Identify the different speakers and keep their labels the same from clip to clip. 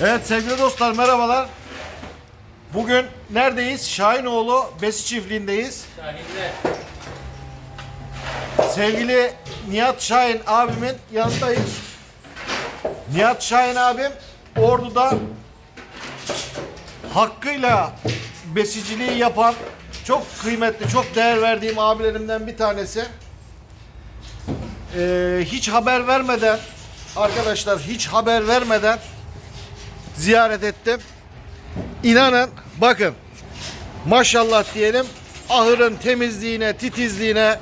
Speaker 1: Evet sevgili dostlar merhabalar. Bugün neredeyiz? Şahinoğlu Besi Çiftliği'ndeyiz.
Speaker 2: Şahinler.
Speaker 1: Sevgili Nihat Şahin abimin yanındayız. Nihat Şahin abim Ordu'da hakkıyla besiciliği yapan çok kıymetli, çok değer verdiğim abilerimden bir tanesi. Ee, hiç haber vermeden arkadaşlar hiç haber vermeden ziyaret ettim. İnanın bakın maşallah diyelim ahırın temizliğine, titizliğine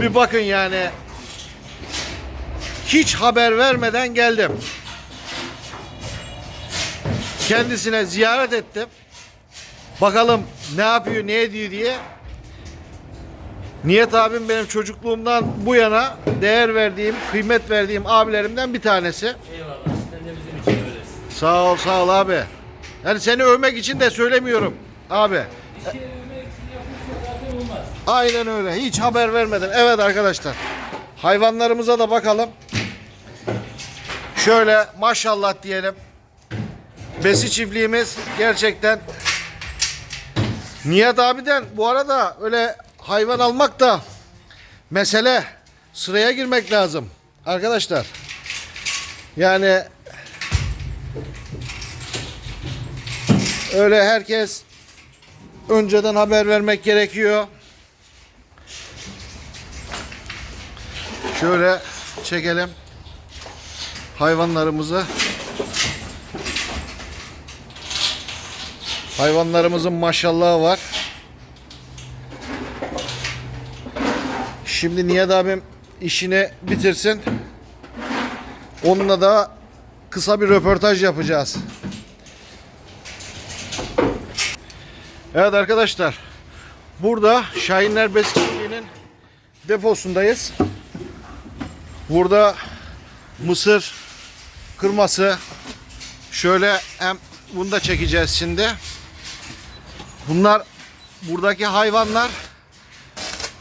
Speaker 1: bir bakın yani. Hiç haber vermeden geldim. Kendisine ziyaret ettim. Bakalım ne yapıyor, ne ediyor diye. Niyet abim benim çocukluğumdan bu yana değer verdiğim, kıymet verdiğim abilerimden bir tanesi.
Speaker 2: Eyvallah.
Speaker 1: Sağ ol, sağ ol abi. Yani seni övmek için de söylemiyorum abi. Aynen öyle. Hiç haber vermeden. Evet arkadaşlar. Hayvanlarımıza da bakalım. Şöyle maşallah diyelim. Besi çiftliğimiz gerçekten Nihat abiden bu arada öyle hayvan almak da mesele sıraya girmek lazım. Arkadaşlar. Yani öyle herkes önceden haber vermek gerekiyor. Şöyle çekelim hayvanlarımızı. Hayvanlarımızın maşallahı var. Şimdi Nihat abim işini bitirsin. Onunla da kısa bir röportaj yapacağız. Evet arkadaşlar. Burada Şahinler Besçiliği'nin deposundayız. Burada mısır kırması şöyle hem bunu da çekeceğiz şimdi. Bunlar buradaki hayvanlar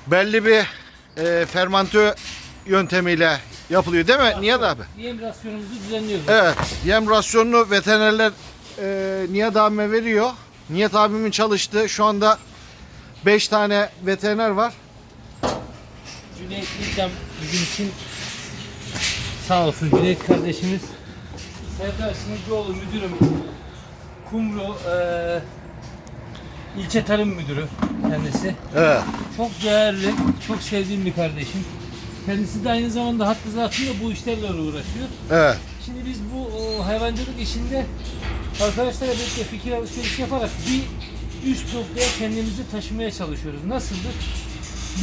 Speaker 1: belli bir e, fermante yöntemiyle yapılıyor değil mi Nihat abi?
Speaker 2: Yem rasyonumuzu düzenliyoruz.
Speaker 1: Evet. Yem rasyonunu veterinerler e, Nihat abime veriyor. Nihat abimin çalıştığı şu anda 5 tane veteriner var.
Speaker 2: Cüneyt İlkem bizim için sağ olsun Cüneyt kardeşimiz. Serdar Sınırcıoğlu müdürüm. Kumru eee ilçe tarım müdürü kendisi.
Speaker 1: Evet.
Speaker 2: Çok değerli, çok sevdiğim bir kardeşim. Kendisi de aynı zamanda hattı zatında bu işlerle uğraşıyor.
Speaker 1: Evet.
Speaker 2: Şimdi biz bu o, hayvancılık işinde arkadaşlarla birlikte fikir alışverişi yaparak bir üst noktaya kendimizi taşımaya çalışıyoruz. Nasıldır?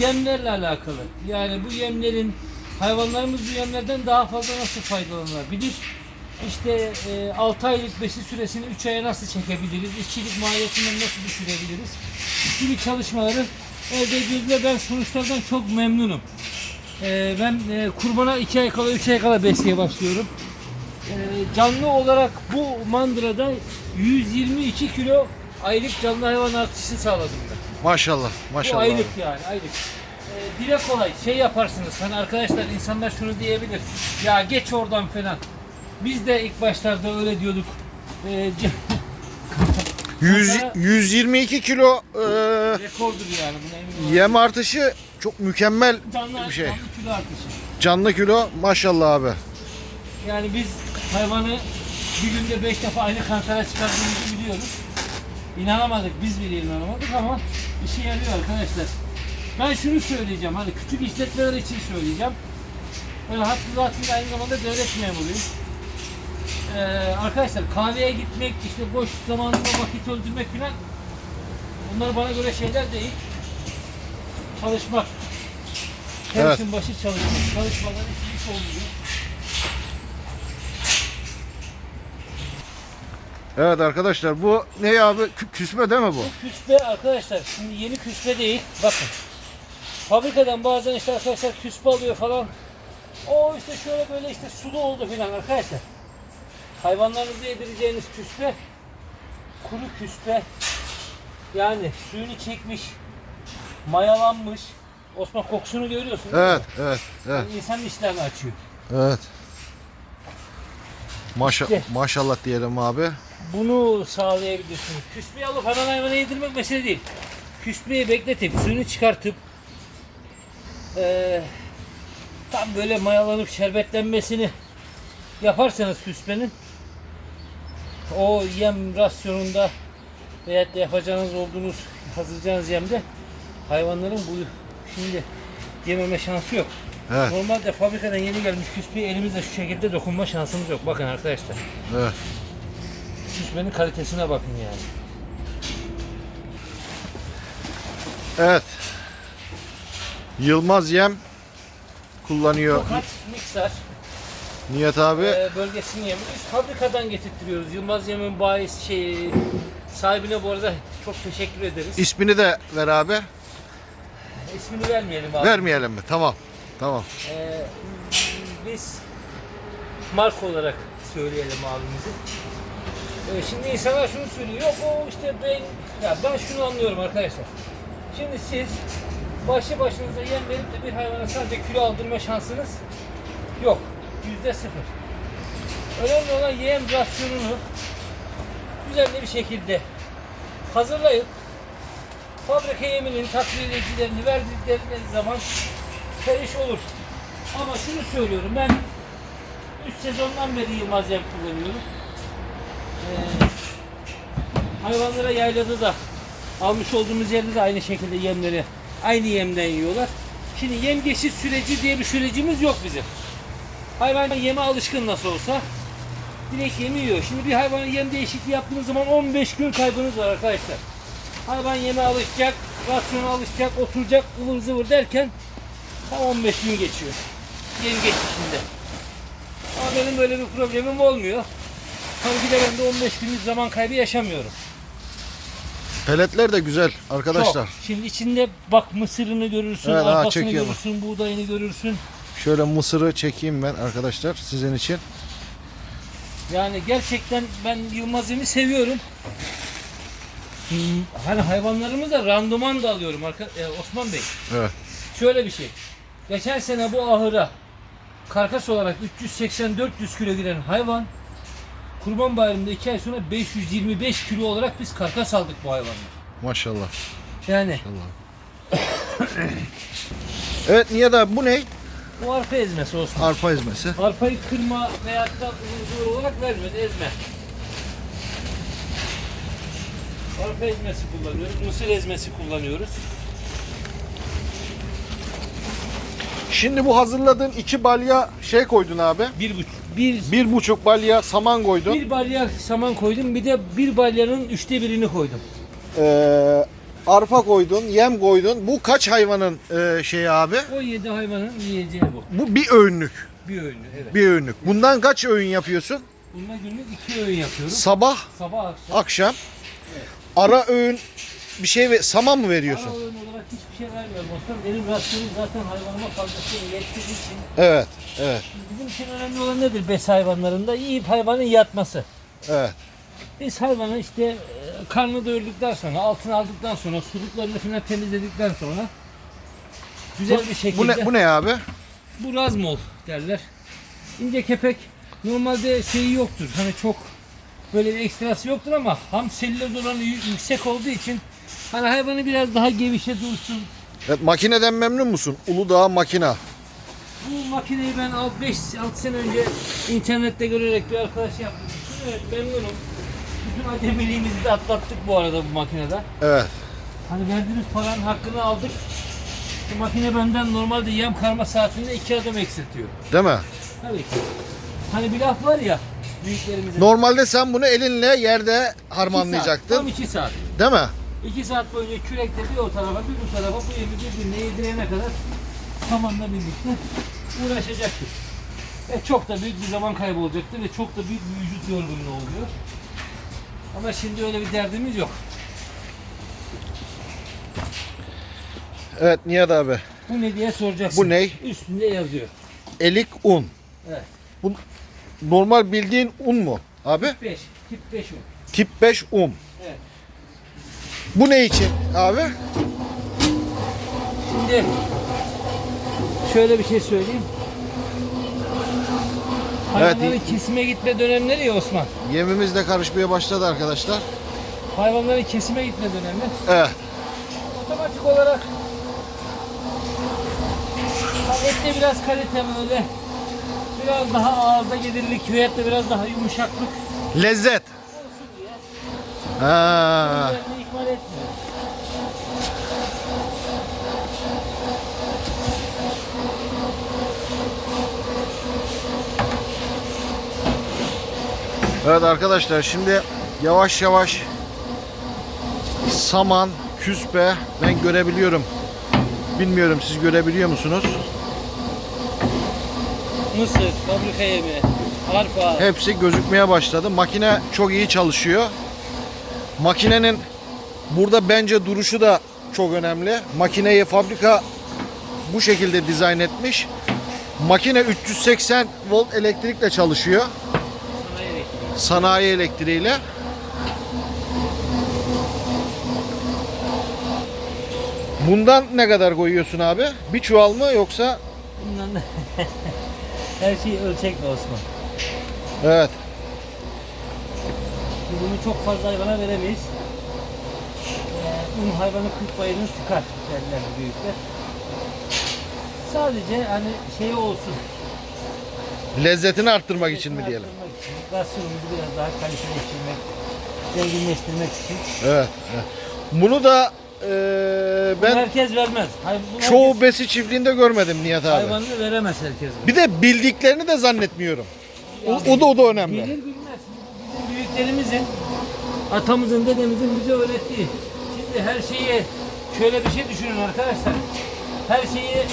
Speaker 2: Yemlerle alakalı. Yani bu yemlerin hayvanlarımız bu yemlerden daha fazla nasıl faydalanabilir? İşte e, 6 aylık besi süresini 3 aya nasıl çekebiliriz? İşçilik maliyetinden nasıl düşürebiliriz? Gibi çalışmaları elde ediyoruz ben sonuçlardan çok memnunum. E, ben e, kurbana 2 ay kala 3 ay kala besliğe başlıyorum. Ee, canlı olarak bu mandırada 122 kilo aylık canlı hayvan artışı sağladım ben.
Speaker 1: Maşallah.
Speaker 2: Bu
Speaker 1: Maşallah.
Speaker 2: aylık yani aylık. Ee, dile kolay şey yaparsınız hani arkadaşlar insanlar şunu diyebilir ya geç oradan falan. Biz de ilk başlarda öyle diyorduk. Ee, c-
Speaker 1: 100, 122 kilo e,
Speaker 2: rekordur yani
Speaker 1: yem artışı çok mükemmel
Speaker 2: Canlı,
Speaker 1: bir şey.
Speaker 2: canlı kilo artışı.
Speaker 1: Canlı kilo maşallah abi.
Speaker 2: Yani biz hayvanı bir günde beş defa aynı kantara çıkardığımızı biliyoruz. İnanamadık, biz bile inanamadık ama işe yarıyor arkadaşlar. Ben şunu söyleyeceğim, hani küçük işletmeler için söyleyeceğim. Böyle hattı zatında aynı zamanda devlet memuruyum. Ee, arkadaşlar kahveye gitmek, işte boş zamanında vakit öldürmek falan bunlar bana göre şeyler değil. Çalışmak. Her
Speaker 1: Evet.
Speaker 2: işin başı çalışmak. Çalışmadan hiçbir iş olmuyor.
Speaker 1: Evet arkadaşlar bu ne abi? Kü- Küsme değil mi bu?
Speaker 2: Küspe arkadaşlar şimdi yeni küspe değil bakın. Fabrikadan bazen işte arkadaşlar küspe alıyor falan. O işte şöyle böyle işte sulu oldu filan arkadaşlar. Hayvanlarınızı yedireceğiniz küspe kuru küspe yani suyunu çekmiş mayalanmış Osman kokusunu görüyorsun. değil mi?
Speaker 1: Evet, evet, evet,
Speaker 2: insanın işlerini açıyor.
Speaker 1: evet. Maşa
Speaker 2: İşte.
Speaker 1: maşallah diyelim abi.
Speaker 2: Bunu sağlayabilirsiniz. Küspeyi alıp hemen hayvana yedirmek mesele değil. Küspeyi bekletip suyunu çıkartıp eee tam böyle mayalanıp şerbetlenmesini yaparsanız küspenin o yem rasyonunda veyahut da yapacağınız olduğunuz hazırlayacağınız yemde hayvanların bu şimdi yememe şansı yok.
Speaker 1: Evet.
Speaker 2: Normalde fabrikadan yeni gelmiş küspeyi elimizle şu şekilde dokunma şansımız yok. Bakın arkadaşlar.
Speaker 1: Evet.
Speaker 2: Küspenin kalitesine bakın yani.
Speaker 1: Evet. Yılmaz yem kullanıyor
Speaker 2: Tokat mikser
Speaker 1: Niyet abi.
Speaker 2: e, bölgesinin yemi. Biz fabrikadan getirtiyoruz. Yılmaz Yem'in bayis şey sahibine bu arada çok teşekkür ederiz.
Speaker 1: İsmini de ver abi.
Speaker 2: İsmini vermeyelim abi.
Speaker 1: Vermeyelim mi? Tamam. Tamam.
Speaker 2: E, biz marka olarak söyleyelim abimizi. E, şimdi insanlar şunu söylüyor. Yok o işte ben ya ben şunu anlıyorum arkadaşlar. Şimdi siz başlı başınıza yem verip de bir hayvana sadece kilo aldırma şansınız yok. Yüzde sıfır. Önemli olan yem rasyonunu düzenli bir şekilde hazırlayıp fabrika yeminin takviyecilerini verdikleri zaman periş olur. Ama şunu söylüyorum ben 3 sezondan beri Yılmaz yem kullanıyorum. Ee, hayvanlara yaylada da almış olduğumuz yerde de aynı şekilde yemleri aynı yemden yiyorlar. Şimdi yem geçiş süreci diye bir sürecimiz yok bizim. Hayvan yeme alışkın nasıl olsa direkt yemi yiyor. Şimdi bir hayvanın yem değişikliği yaptığınız zaman 15 gün kaybınız var arkadaşlar. Hayvan yeme alışacak, rasyona alışacak, oturacak, ıvır zıvır derken tam 15 gün geçiyor. Yem geçişinde. Ama benim böyle bir problemim olmuyor. Tabii ki de ben de 15 günlük zaman kaybı yaşamıyorum.
Speaker 1: Peletler de güzel arkadaşlar.
Speaker 2: Çok. Şimdi içinde bak mısırını görürsün,
Speaker 1: Evet, ha,
Speaker 2: arpasını
Speaker 1: çekiyor bak.
Speaker 2: görürsün, buğdayını görürsün.
Speaker 1: Şöyle mısırı çekeyim ben arkadaşlar sizin için.
Speaker 2: Yani gerçekten ben Yılmaz Yem'i seviyorum. Hmm, Hani hayvanlarımıza randıman da alıyorum arka, e, Osman Bey.
Speaker 1: Evet.
Speaker 2: Şöyle bir şey. Geçen sene bu ahıra karkas olarak 380-400 kilo giren hayvan Kurban Bayramı'nda 2 ay sonra 525 kilo olarak biz karkas aldık bu hayvanı.
Speaker 1: Maşallah.
Speaker 2: Yani
Speaker 1: Allah. evet Niyet abi bu ne?
Speaker 2: bu arpa ezmesi Osman.
Speaker 1: Arpa ezmesi.
Speaker 2: Arpayı kırma veyahut da zıvır olarak vermiyoruz, ezme. Arpa ezmesi kullanıyoruz, mısır ezmesi kullanıyoruz.
Speaker 1: Şimdi bu hazırladığın iki balya şey koydun abi.
Speaker 2: Bir buçuk. Bir,
Speaker 1: Bir buçuk balya saman koydun.
Speaker 2: bir balya saman koydum, bir de bir balyanın üçte birini koydum.
Speaker 1: Ee, arpa koydun, yem koydun. Bu kaç hayvanın e, şeyi abi?
Speaker 2: O yedi hayvanın yiyeceği bu.
Speaker 1: Bu bir öğünlük.
Speaker 2: Bir öğünü, evet.
Speaker 1: Bir öğünlük. Bundan kaç öğün yapıyorsun?
Speaker 2: Bununla günlük iki öğün yapıyorum.
Speaker 1: Sabah,
Speaker 2: Sabah akşam.
Speaker 1: akşam. Ara öğün bir şey ve saman mı veriyorsun?
Speaker 2: öğün olarak hiçbir şey vermiyorum Osman. Benim rasyonum zaten hayvanıma fazlasıyla yettiği için.
Speaker 1: Evet, evet,
Speaker 2: Bizim için önemli olan nedir bes hayvanlarında? Yiyip hayvanın yatması.
Speaker 1: evet.
Speaker 2: Biz hayvanı işte e, karnını doyurduktan sonra, altını aldıktan sonra, suluklarını falan temizledikten sonra güzel bir şekilde
Speaker 1: Bu ne, bu ne abi?
Speaker 2: bu razmol derler. İnce kepek normalde şeyi yoktur. Hani çok böyle bir ekstrası yoktur ama ham selüloz oranı yü- yüksek olduğu için hani hayvanı biraz daha gevişe dursun.
Speaker 1: Evet, makineden memnun musun? Uludağ makina.
Speaker 2: Bu makineyi ben 5-6 sene önce internette görerek bir arkadaş yaptım. Evet memnunum. Bütün acemiliğimizi de atlattık bu arada bu makinede.
Speaker 1: Evet.
Speaker 2: Hani verdiğimiz paranın hakkını aldık. Bu makine benden normalde yem karma saatinde iki adım eksiltiyor.
Speaker 1: Değil mi?
Speaker 2: Tabii ki. Hani bir laf var ya büyüklerimizin.
Speaker 1: Normalde sen bunu elinle yerde
Speaker 2: İki saat,
Speaker 1: harmanlayacaktın.
Speaker 2: Tam iki saat.
Speaker 1: Değil mi?
Speaker 2: İki saat boyunca kürekle bir o tarafa bir bu tarafa bu yemi birbirine yedirene kadar samanla birlikte uğraşacaktık. Ve çok da büyük bir zaman kaybı olacaktı ve çok da büyük bir vücut yorgunluğu oluyor. Ama şimdi öyle bir derdimiz yok.
Speaker 1: Evet Nihat abi.
Speaker 2: Bu ne diye soracaksın.
Speaker 1: Bu ne?
Speaker 2: Üstünde yazıyor.
Speaker 1: Elik un.
Speaker 2: Evet.
Speaker 1: Bu normal bildiğin un mu abi?
Speaker 2: 5. Tip 5 o.
Speaker 1: Tip 5 un.
Speaker 2: Evet.
Speaker 1: Bu ne için abi?
Speaker 2: Şimdi şöyle bir şey söyleyeyim. Hayvanların kesime gitme dönemleri ya Osman.
Speaker 1: Yemimiz de karışmaya başladı arkadaşlar.
Speaker 2: Hayvanların kesime gitme dönemi.
Speaker 1: Evet.
Speaker 2: Otomatik olarak ette biraz kalite böyle biraz daha ağızda gelirlik da biraz daha yumuşaklık
Speaker 1: Lezzet.
Speaker 2: olsun diye
Speaker 1: Ha. Evet arkadaşlar şimdi yavaş yavaş saman, küspe ben görebiliyorum. Bilmiyorum siz görebiliyor musunuz?
Speaker 2: Mısır, fabrika yemeği, arpa.
Speaker 1: Hepsi gözükmeye başladı. Makine çok iyi çalışıyor. Makinenin burada bence duruşu da çok önemli. Makineyi fabrika bu şekilde dizayn etmiş. Makine 380 volt elektrikle çalışıyor.
Speaker 2: Sanayi elektriği.
Speaker 1: Sanayi elektriğiyle. Bundan ne kadar koyuyorsun abi? Bir çuval mı yoksa?
Speaker 2: Bundan da her şeyi ölçekle Osman.
Speaker 1: Evet.
Speaker 2: Bunu çok fazla hayvana veremeyiz. Ee, un hayvanın kırk payını tıkar derler büyükler. Sadece hani şey olsun.
Speaker 1: Lezzetini arttırmak için mi diyelim?
Speaker 2: Arttırmak Rasyonumuzu biraz daha kaliteleştirmek, zenginleştirmek için.
Speaker 1: Evet. evet. Bunu da
Speaker 2: Bunu
Speaker 1: ben
Speaker 2: herkes vermez. Hay, bunu
Speaker 1: çoğu
Speaker 2: herkes-
Speaker 1: besi çiftliğinde görmedim Nihat abi.
Speaker 2: hayvanını veremez herkes.
Speaker 1: Bir de bildiklerini de zannetmiyorum. O, o da o da önemli.
Speaker 2: Bilir bilmez. Bizim büyüklerimizin, atamızın, dedemizin bize öğrettiği. Şimdi her şeyi şöyle bir şey düşünün arkadaşlar. Her şeyi eee,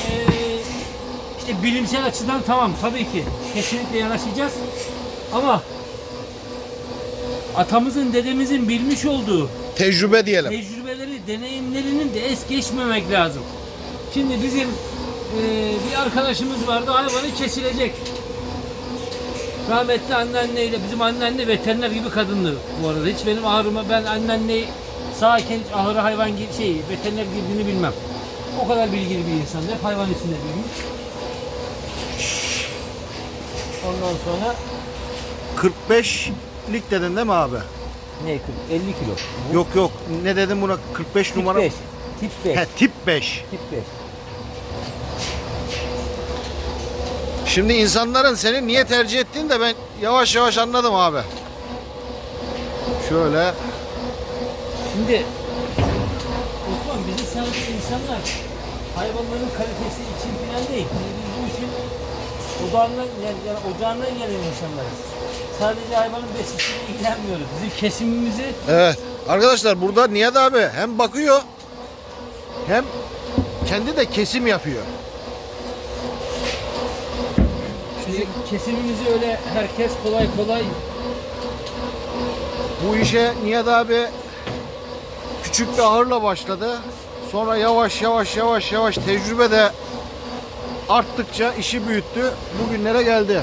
Speaker 2: işte bilimsel açıdan tamam tabii ki kesinlikle yanaşacağız. Ama atamızın, dedemizin bilmiş olduğu
Speaker 1: Tecrübe diyelim.
Speaker 2: tecrübeleri, deneyimlerinin de es geçmemek lazım. Şimdi bizim eee, bir arkadaşımız vardı, hayvanı kesilecek. Rahmetli anneanneyle, bizim anneanne veteriner gibi kadındı bu arada. Hiç benim ağrıma, ben anneanneyi sağken hiç ahıra hayvan gir- şey, veteriner girdiğini bilmem. O kadar bilgili bir insandı. Hep hayvan içinde büyümüş. Ondan sonra
Speaker 1: 45'lik dedin değil mi abi?
Speaker 2: ne 40, 50 kilo.
Speaker 1: Yok yok. Ne dedim buna? 45
Speaker 2: Tip
Speaker 1: numara.
Speaker 2: 5. Tip 5.
Speaker 1: He, tip 5.
Speaker 2: Tip 5.
Speaker 1: Şimdi insanların seni niye tercih ettiğini de ben yavaş yavaş anladım abi. Şöyle.
Speaker 2: Şimdi Osman bizi sadece insanlar hayvanların kalitesi için falan değil. Biz bu işin odağından, yani, yani ocağından gelen insanlarız. Sadece hayvanın besisiyle ilgilenmiyoruz. Bizim kesimimizi
Speaker 1: Evet. Arkadaşlar burada Nihat abi hem bakıyor hem kendi de kesim yapıyor.
Speaker 2: bizim kesimimizi öyle herkes kolay kolay
Speaker 1: Bu işe Nihat abi küçük bir ahırla başladı. Sonra yavaş yavaş yavaş yavaş tecrübe de arttıkça işi büyüttü. Bugünlere geldi.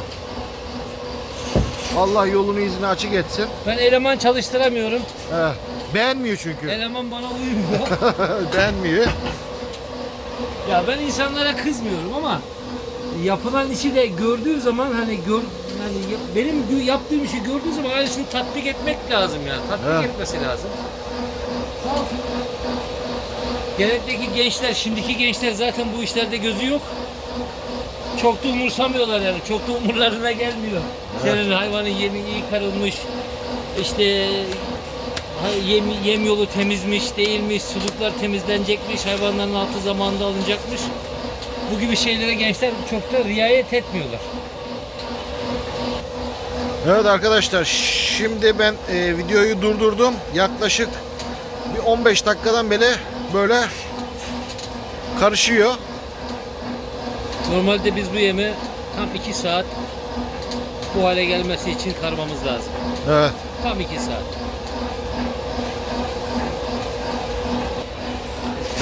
Speaker 1: Allah yolunu izini açık etsin.
Speaker 2: ben eleman çalıştıramıyorum.
Speaker 1: Evet. Beğenmiyor çünkü.
Speaker 2: Eleman bana uymuyor.
Speaker 1: Beğenmiyor.
Speaker 2: ya ben insanlara kızmıyorum ama yapılan işi de gördüğü zaman hani gör hani ya- benim gö- yaptığım işi gördüğü zaman aynısını tatbik etmek lazım yani. Tatbik
Speaker 1: Evet.
Speaker 2: etmesi lazım. Sağ olsun. Genekteki gençler, şimdiki gençler zaten bu işlerde gözü yok. Çok da umursamıyorlar yani. Çok da umurlarına gelmiyor. Senin hayvanın yemi iyi karılmış. işte yem, yem yolu temizmiş, değilmiş, suluklar temizlenecekmiş, hayvanların altı zamanında alınacakmış. Bu gibi şeylere gençler çok da riayet etmiyorlar.
Speaker 1: Evet arkadaşlar şimdi ben e, videoyu durdurdum. Yaklaşık bir 15 dakikadan beri böyle karışıyor.
Speaker 2: Normalde biz bu yemi tam 2 saat bu hale gelmesi için karmamız lazım.
Speaker 1: Evet.
Speaker 2: Tam 2 saat.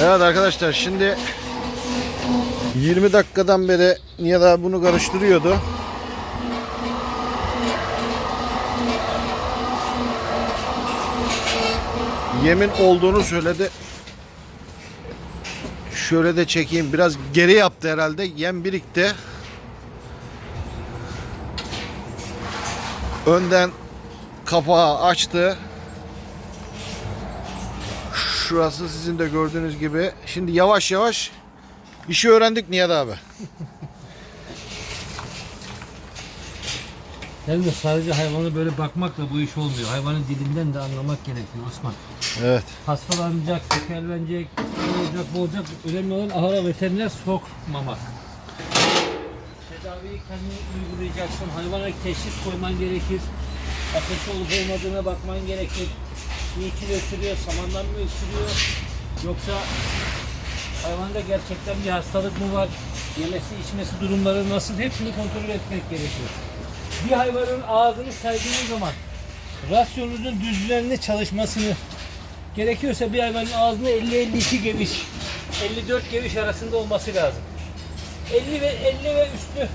Speaker 1: Evet arkadaşlar şimdi 20 dakikadan beri Nihat abi bunu karıştırıyordu. Yemin olduğunu söyledi. Şöyle de çekeyim. Biraz geri yaptı herhalde. Yem birikti. Önden kapağı açtı. Şurası sizin de gördüğünüz gibi. Şimdi yavaş yavaş işi öğrendik Nihat abi.
Speaker 2: Hem de sadece hayvana böyle bakmakla bu iş olmuyor. Hayvanın dilinden de anlamak gerekiyor Osman.
Speaker 1: Evet.
Speaker 2: Hastalanacak, sekerlenecek, bu olacak, bu olacak. Önemli olan ahıra veteriner sokmamak. Tedaviyi kendin uygulayacaksın. Hayvana teşhis koyman gerekir. Ateş olup olmadığına bakman gerekir. Niçin öksürüyor, samandan mı öksürüyor? Yoksa hayvanda gerçekten bir hastalık mı var? Yemesi, içmesi durumları nasıl? Hepsini kontrol etmek gerekiyor. Bir hayvanın ağzını saydığınız zaman rasyonunuzun düzenli çalışmasını gerekiyorsa bir hayvanın ağzını 50-52 geviş, 54 geviş arasında olması lazım. 50 ve 50 ve üstü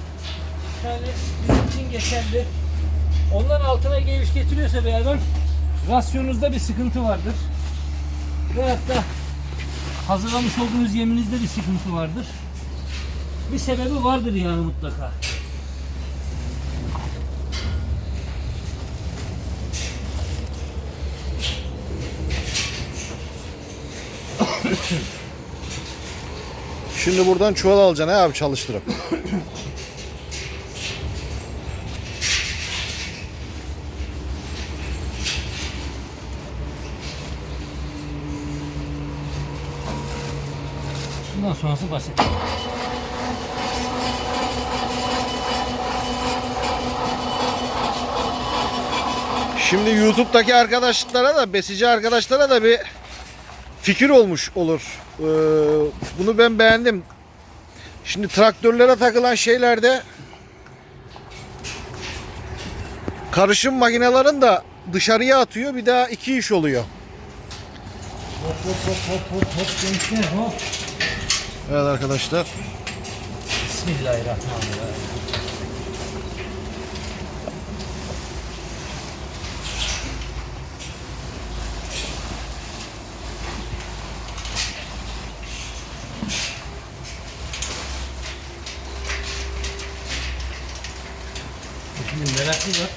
Speaker 2: yani bizim için geçerli. Ondan altına geviş getiriyorsa bir hayvan rasyonunuzda bir sıkıntı vardır. Veyahut da hazırlamış olduğunuz yeminizde bir sıkıntı vardır. Bir sebebi vardır yani mutlaka.
Speaker 1: Şimdi buradan çuval alacaksın he abi çalıştırıp.
Speaker 2: Bundan sonrası basit.
Speaker 1: Şimdi YouTube'daki arkadaşlara da, besici arkadaşlara da bir fikir olmuş olur. Ee, bunu ben beğendim. Şimdi traktörlere takılan şeylerde karışım makinelerin de dışarıya atıyor. Bir daha iki iş oluyor.
Speaker 2: Hop hop hop hop hop hop hop.
Speaker 1: Evet arkadaşlar.
Speaker 2: Bismillahirrahmanirrahim. Şimdi meraklı var.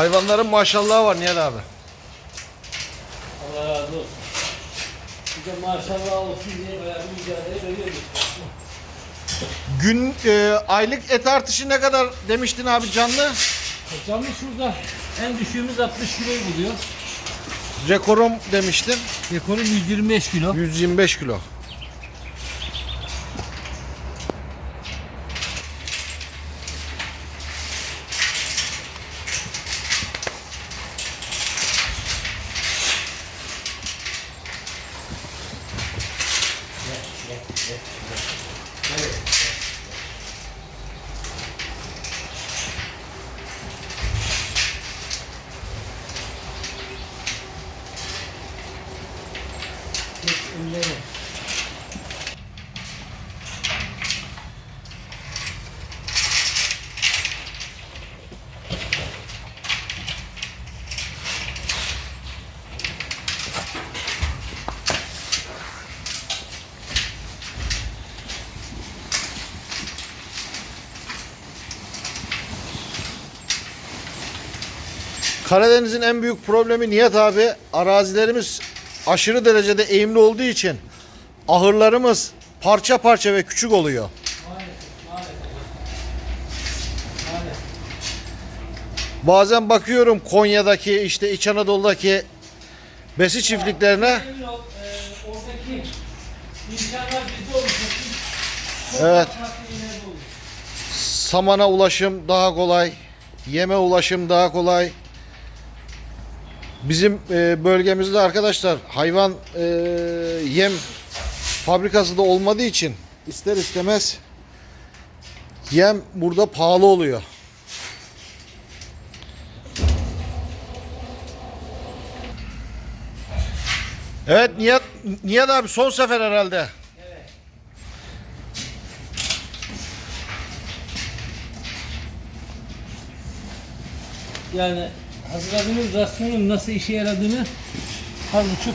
Speaker 1: Hayvanların maşallahı var Nihat abi.
Speaker 2: Allah razı olsun. Bir de maşallah olsun diye bayağı bir mücadele veriyoruz.
Speaker 1: Gün e, aylık et artışı ne kadar demiştin abi canlı?
Speaker 2: Canlı şurada en düşüğümüz 60 kiloyu buluyor.
Speaker 1: Rekorum demiştin.
Speaker 2: Rekorum 125 kilo.
Speaker 1: 125 kilo. Karadeniz'in en büyük problemi Nihat abi arazilerimiz aşırı derecede eğimli olduğu için ahırlarımız parça parça ve küçük oluyor. Bazen bakıyorum Konya'daki işte İç Anadolu'daki besi çiftliklerine Evet. samana ulaşım daha kolay, yeme ulaşım daha kolay. Bizim e, bölgemizde arkadaşlar hayvan e, yem fabrikası da olmadığı için ister istemez yem burada pahalı oluyor. Evet Nihat, Nihat abi son sefer herhalde.
Speaker 2: Yani hazırladığımız rasyonun nasıl işe yaradığını az buçuk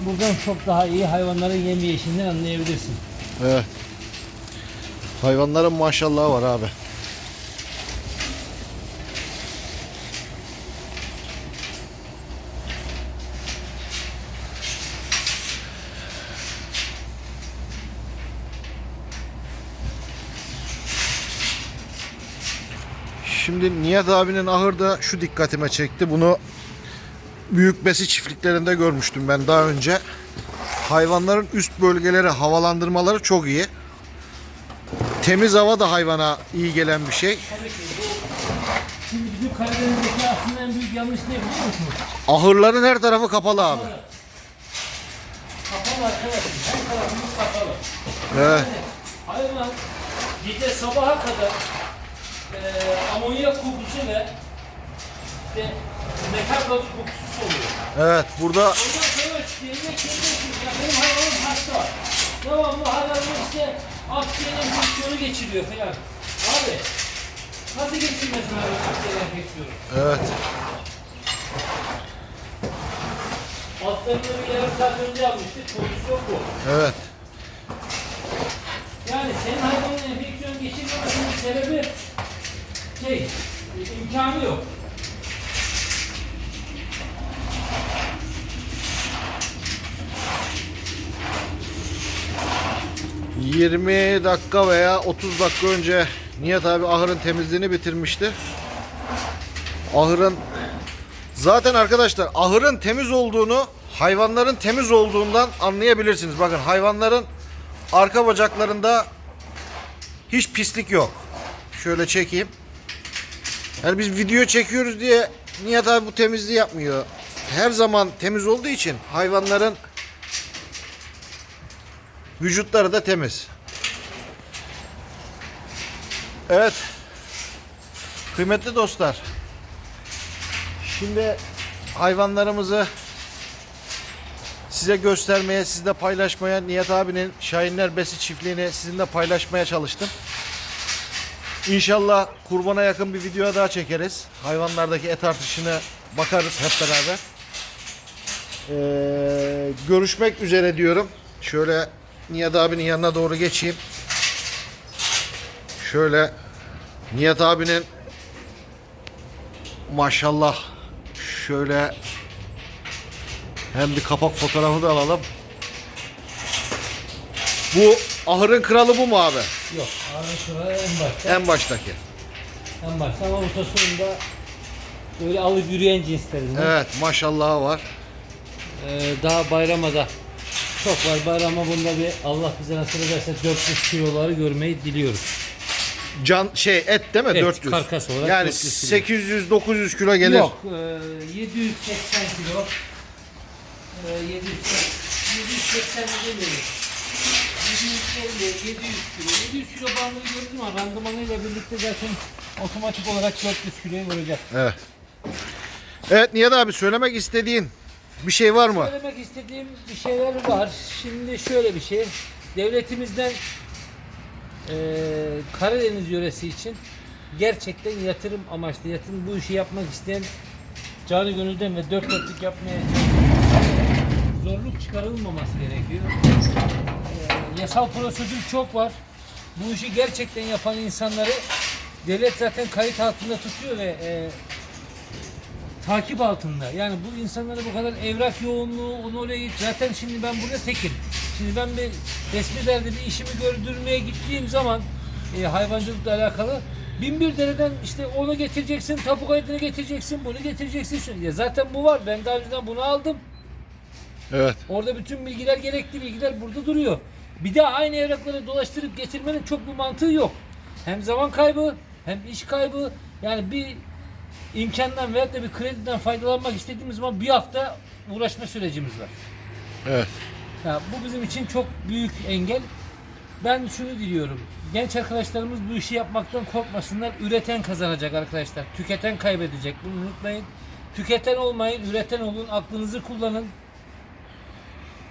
Speaker 2: buradan çok daha iyi hayvanların yemeyişinden anlayabilirsin.
Speaker 1: Evet. Hayvanların maşallahı var abi. Şimdi Nihat abinin ahırda şu dikkatime çekti. Bunu büyük besi çiftliklerinde görmüştüm ben daha önce. Hayvanların üst bölgeleri havalandırmaları çok iyi. Temiz hava da hayvana iyi gelen bir şey.
Speaker 2: Şimdi bizim Karadeniz'deki aslında en büyük yanlış ne biliyor musunuz?
Speaker 1: Ahırların her tarafı kapalı abi.
Speaker 2: Kapalı arkadaşım. Her tarafımız kapalı.
Speaker 1: Evet.
Speaker 2: Hayvan gece sabaha kadar eee amonyak kokusu ve işte metal gazı kokusu oluyor.
Speaker 1: Evet burada
Speaker 2: Ondan sonra yemek yemiyorsunuz. Ya benim hayvanım hasta. Devamlı hayvanım işte akciğer enfeksiyonu geçiriyor falan. Abi nasıl geçirmesin hayvan akciğer enfeksiyonu?
Speaker 1: evet.
Speaker 2: Altlarında bir yarım saat önce almıştık. Pozisyon bu.
Speaker 1: Evet.
Speaker 2: Yani senin hayvanın enfeksiyon geçirmemesinin sebebi şey, imkanı yok.
Speaker 1: Evet. 20 dakika veya 30 dakika önce Nihat abi ahırın temizliğini bitirmişti. Ahırın zaten arkadaşlar ahırın temiz olduğunu hayvanların temiz olduğundan anlayabilirsiniz. Bakın hayvanların arka bacaklarında hiç pislik yok. Şöyle çekeyim. Yani biz video çekiyoruz diye Nihat abi bu temizliği yapmıyor. Her zaman temiz olduğu için hayvanların vücutları da temiz. Evet. Kıymetli dostlar. Şimdi hayvanlarımızı size göstermeye, sizle paylaşmaya, Nihat abinin Şahinler Besi çiftliğini sizinle paylaşmaya çalıştım. İnşallah kurbana yakın bir video daha çekeriz. Hayvanlardaki et artışını bakarız hep beraber. Ee, görüşmek üzere diyorum. Şöyle Nihat abinin yanına doğru geçeyim. Şöyle Nihat abinin maşallah şöyle hem bir kapak fotoğrafı da alalım. Bu ahırın kralı bu mu abi?
Speaker 2: Yok, sıra en başta.
Speaker 1: En baştaki.
Speaker 2: En başta ama ortasında böyle alıp yürüyen cinslerinden.
Speaker 1: Evet maşallahı var.
Speaker 2: Ee, daha bayrama da çok var. Bayrama bunda bir Allah bize nasip ederse 400 kiloları görmeyi diliyoruz.
Speaker 1: Can şey et değil mi?
Speaker 2: Evet,
Speaker 1: 400.
Speaker 2: karkas olarak
Speaker 1: yani
Speaker 2: 400 kilo.
Speaker 1: 800 900 kilo gelir.
Speaker 2: Yok, e, 780 kilo. E, 780, 780 demeyelim. 750, 700 kilo. 700 kilo bandını gördüm ama randımanıyla birlikte zaten otomatik olarak 400 kiloyu vuracak.
Speaker 1: Evet. Evet Nihat abi söylemek istediğin bir şey var mı?
Speaker 2: Söylemek istediğim bir şeyler var. Şimdi şöyle bir şey. Devletimizden eee Karadeniz yöresi için gerçekten yatırım amaçlı, yatırım bu işi yapmak isteyen canı gönülden ve dört dörtlük yapmaya zorluk çıkarılmaması gerekiyor. Yasal prosedür çok var. Bu işi gerçekten yapan insanları devlet zaten kayıt altında tutuyor ve eee takip altında. Yani bu insanlara bu kadar evrak yoğunluğu, onu oraya git. Zaten şimdi ben burada tekim. Şimdi ben bir resmi derde bir işimi gördürmeye gittiğim zaman e, hayvancılıkla alakalı bin bir dereden işte onu getireceksin, tapu kaydını getireceksin, bunu getireceksin. Şunu. Ya zaten bu var. Ben daha önceden bunu aldım.
Speaker 1: Evet.
Speaker 2: Orada bütün bilgiler, gerekli bilgiler burada duruyor. Bir daha aynı evrakları dolaştırıp getirmenin çok bir mantığı yok. Hem zaman kaybı, hem iş kaybı. Yani bir imkandan veyahut da bir krediden faydalanmak istediğimiz zaman bir hafta uğraşma sürecimiz var.
Speaker 1: Evet.
Speaker 2: Ya bu bizim için çok büyük engel. Ben şunu diliyorum. Genç arkadaşlarımız bu işi yapmaktan korkmasınlar. Üreten kazanacak arkadaşlar. Tüketen kaybedecek. Bunu unutmayın. Tüketen olmayın, üreten olun. Aklınızı kullanın.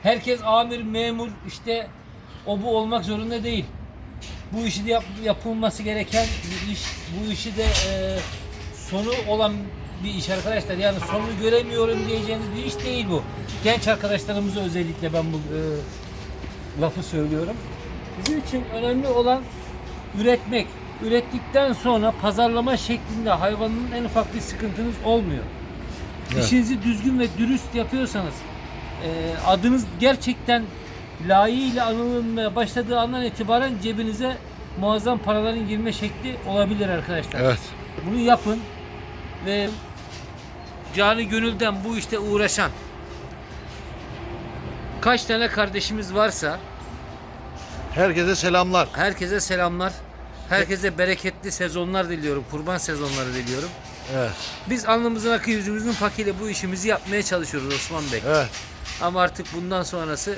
Speaker 2: Herkes amir, memur işte o bu olmak zorunda değil. Bu işi de yap- yapılması gereken bir iş. Bu işi de e, sonu olan bir iş arkadaşlar. Yani sonunu göremiyorum diyeceğiniz bir iş değil bu. Genç arkadaşlarımıza özellikle ben bu e, lafı söylüyorum. Bizim için önemli olan üretmek. Ürettikten sonra pazarlama şeklinde hayvanın en ufak bir sıkıntınız olmuyor.
Speaker 1: Evet.
Speaker 2: İşinizi düzgün ve dürüst yapıyorsanız e, adınız gerçekten layığıyla anılmaya başladığı andan itibaren cebinize muazzam paraların girme şekli olabilir arkadaşlar.
Speaker 1: Evet.
Speaker 2: Bunu yapın ve canı gönülden bu işte uğraşan kaç tane kardeşimiz varsa
Speaker 1: Herkese selamlar.
Speaker 2: herkese selamlar. Herkese bereketli sezonlar diliyorum. Kurban sezonları diliyorum.
Speaker 1: Evet.
Speaker 2: Biz alnımızın akı yüzümüzün pakıyla bu işimizi yapmaya çalışıyoruz Osman Bey.
Speaker 1: Evet.
Speaker 2: Ama artık bundan sonrası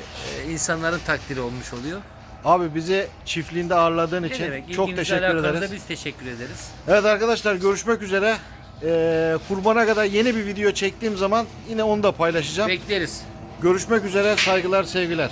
Speaker 2: e, insanların takdiri olmuş oluyor.
Speaker 1: Abi bizi çiftliğinde ağırladığın
Speaker 2: Ne
Speaker 1: için
Speaker 2: demek?
Speaker 1: çok
Speaker 2: İlginize,
Speaker 1: teşekkür
Speaker 2: alakanıza
Speaker 1: ederiz.
Speaker 2: Biz teşekkür ederiz.
Speaker 1: Evet arkadaşlar görüşmek üzere. Ee, kurbana kadar yeni bir video çektiğim zaman yine onu da paylaşacağım.
Speaker 2: Bekleriz.
Speaker 1: Görüşmek üzere. Saygılar, sevgiler.